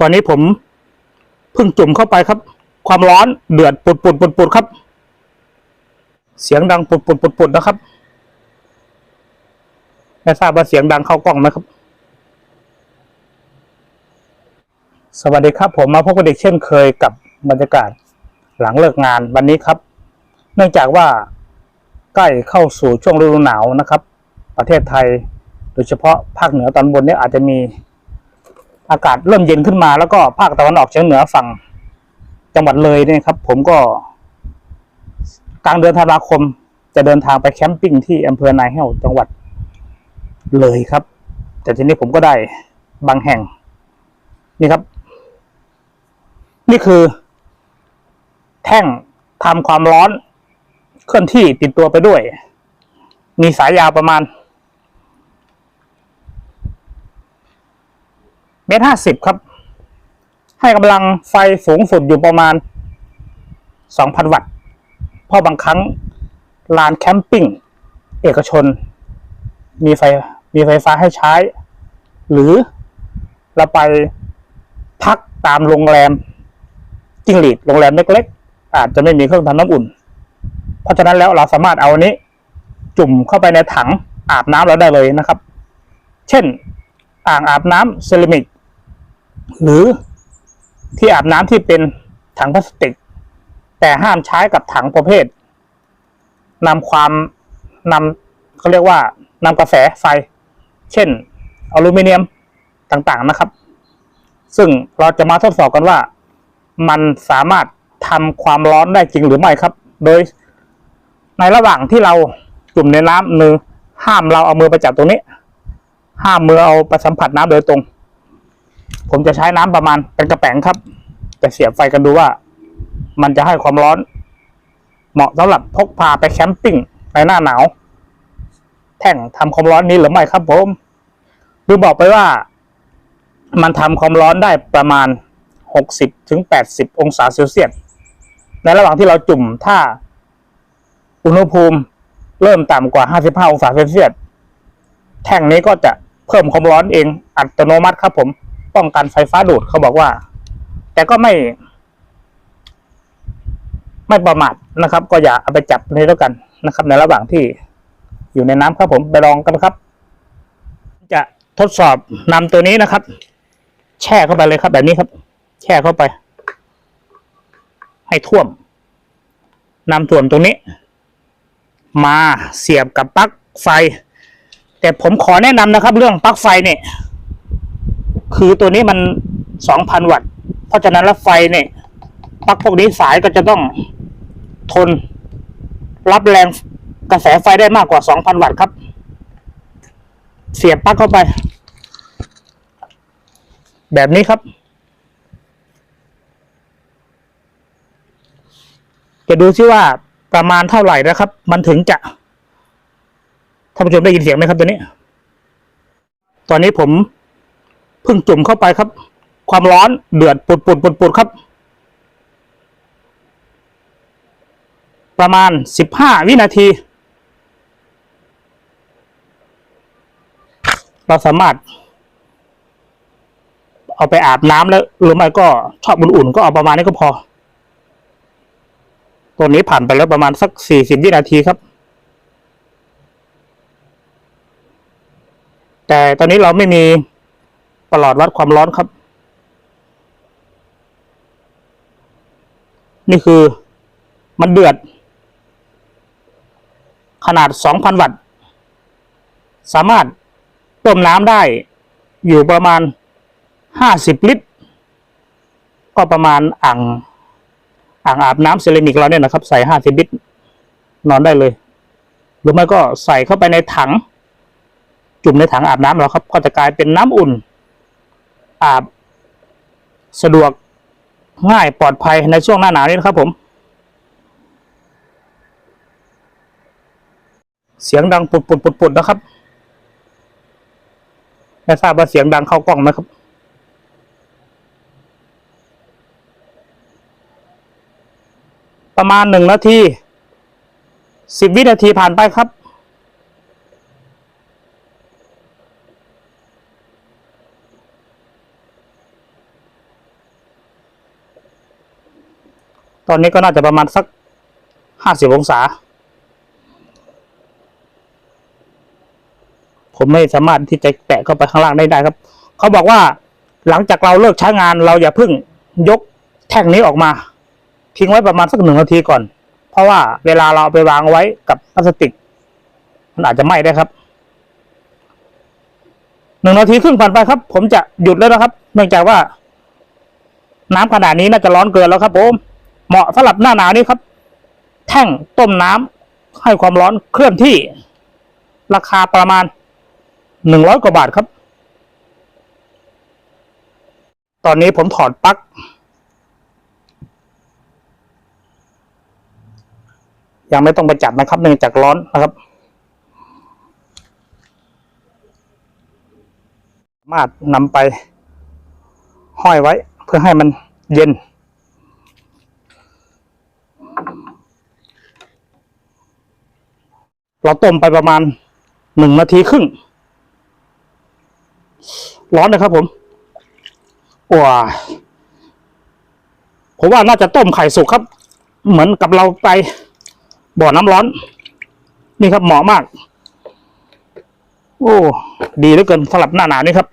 ตอนนี้ผมเพิ่งจุ่มเข้าไปครับ ความร้อนเดือดปุดปุดปุดปุดครับ เสียงดังปุดปุดปุดปุดนะครับไม่ทราบว่าเสียงดังเข้ากล้องไหมครับ สวัสดีครับ ผมมาพบกับเด็กเช่นเคยกับบรรยากาศหลังเลิกงานวันนี้ครับ เนื่องจากว่าใกล้เข้าสู่ช่วงฤดูหนาวนะครับ ประเทศไทย โดยเฉพาะภาคเหนือตอนบนเนี่ยอาจจะมี อากาศเริ่มเย็นขึ้นมา แล้วก็ภาคตะวันออกเฉียงเหนือฝั่งจังหวัดเลยเนี่ยครับ ผมก็กลางเดือนธันวาคม จะเดินทางไปแคมปิ้งที่อำเภอนายแห้วจังหวัดเลยครับ แต่ทีนี้ผมก็ได้บางแห่ง นี่ครับ นี่คือ แท่งทำความร้อน เคลื่อนที่ติดตัวไปด้วย มีสายยาวประมาณ เมตรห้าสิบครับ ให้กำลังไฟสูงสุดอยู่ประมาณสองพันวัตต์ เพราะบางครั้งลานแคมปิ้งเอกชน มีไฟมีไฟฟ้าให้ใช้ หรือเราไปพักตามโรงแรมจิ้งหรีดโรงแรมเล็กๆ อาจจะไม่มีเครื่องทำน้ำอุ่น เพราะฉะนั้นแล้วเราสามารถเอาอันนี้ จุ่มเข้าไปในถังอาบน้ำเราได้เลยนะครับ เช่น อ่างอาบน้ำเซรามิก หรือที่อาบน้ำที่เป็นถังพลาสติก แต่ห้ามใช้กับถังประเภทนำความนำเขาเรียกว่านำกระแสไฟ เช่นอลูมิเนียมต่างๆนะครับ ซึ่งเราจะมาทดสอบกันว่า มันสามารถทำความร้อนได้จริงหรือไม่ครับ โดย ในระหว่างที่เราจุ่มในน้ำมือห้ามเราเอามือไปจับตรงนี้ ห้ามมือเอาไปสัมผัสน้ำโดยตรง ผมจะใช้น้ำประมาณเป็นกระแป๋งครับ จะเสียบไฟกันดูว่า มันจะให้ความร้อน เหมาะสำหรับพกพาไปแคมปิ้งในหน้าหนาว แท่งทำความร้อนนี้หรือไม่ครับผมดูบอกไปว่า มันทำความร้อนได้ประมาณ 60ถึง80 องศาเซลเซียสในระหว่างที่เราจุ่มถ้าอุณหภูมิเริ่มต่ำกว่า 55 องศาเซลเซียสแท่งนี้ก็จะเพิ่มความร้อนเองอัตโนมัติครับผม ป้องกันไฟฟ้าดูดเขาบอกว่า แต่ก็ไม่ ไม่ประมาทนะครับ ก็อย่าเอาไปจับเลยแล้วกันนะครับ ในระหว่างที่อยู่ในน้ำครับผมไปลองกันครับ จะทดสอบนำตัวนี้นะครับ แช่เข้าไปเลยครับ แบบนี้ครับ แช่เข้าไป ให้ท่วมนำถ่วมตรงนี้ มาเสียบกับปลั๊กไฟ แต่ผมขอแนะนำนะครับ เรื่องปลั๊กไฟเนี่ย คือตัวนี้มันสองพันวัตต์ เพราะฉะนั้นแล้วไฟเนี่ยปลั๊กพวกนี้สายก็จะต้องทน รับแรงกระแสไฟได้มากกว่าสองพันวัตต์ครับ เสียบปลั๊กเข้าไป แบบนี้ครับ จะดูซิว่าประมาณเท่าไหร่นะครับ มันถึงจะท่านผู้ชมได้ยินเสียงไหมครับตัวนี้ ตอนนี้ผม เพิ่งจุ่มเข้าไปครับ ความร้อนเดือดปุดปุดปุดปุดครับ ประมาณสิบห้าวินาที เราสามารถ เอาไปอาบน้ำแล้วหรือไม่ก็ชอบอุ่นๆก็เอาประมาณนี้ก็พอ ตัวนี้ผ่านไปแล้วประมาณสักสี่สิบวินาทีครับแต่ตอนนี้เราไม่มี ประหลอดวัดความร้อนครับ นี่คือมันเดือด ขนาดสองพันวัตต์ สามารถต้มน้ำได้อยู่ประมาณห้าสิบลิตร ก็ประมาณอ่างอ่างอาบน้ำเซรามิกเราเนี่ยนะครับ ใส่ห้าสิบลิตร นอนได้เลย หรือไม่ก็ใส่เข้าไปในถัง จุ่มในถังอาบน้ำเราครับ ก็จะกลายเป็นน้ำอุ่น อาบสะดวกง่ายปลอดภัยในช่วงหน้าหนาวนี้นะครับผม เสียงดังปุดปุดปุดปุดนะครับ ไม่ทราบว่าเสียงดังเข้ากล้องไหมครับประมาณหนึ่งนาทีสิบวินาทีผ่านไปครับ ตอนนี้ก็น่าจะประมาณสักห้าสิบองศา ผมไม่สามารถที่จะแตะเข้าไปข้างล่างได้ได้ครับ เขาบอกว่าหลังจากเราเลิกใช้งานเราอย่าเพิ่งยกแท่งนี้ออกมา ทิ้งไว้ประมาณสักหนึ่งนาทีก่อน เพราะว่าเวลาเราเอาไปวางไว้กับพลาสติก มันอาจจะไหม้ได้ครับหนึ่งนาทีครึ่งผ่านไปครับ ผมจะหยุดแล้วนะครับ เนื่องจากว่า น้ำขนาดนี้น่าจะร้อนเกินแล้วครับผม เหมาะสำหรับหน้าหนาวนี้ครับ แท่งต้มน้ำให้ความร้อนเคลื่อนที่ ราคาประมาณหนึ่งร้อยกว่าบาทครับ ตอนนี้ผมถอดปลั๊กยังไม่ต้องไปจับนะครับเนื่องจากร้อนนะครับ สามารถนำไปห้อยไว้เพื่อให้มันเย็น เราต้มไปประมาณหนึ่งนาทีครึ่ง ร้อนนะครับผมว้าผมว่าน่าจะต้มไข่สุกครับ เหมือนกับเราไปบ่อน้ำร้อน นี่ครับเหมาะมาก โอ้ ดีเหลือเกินสำหรับหน้าหนาวนี่ครับ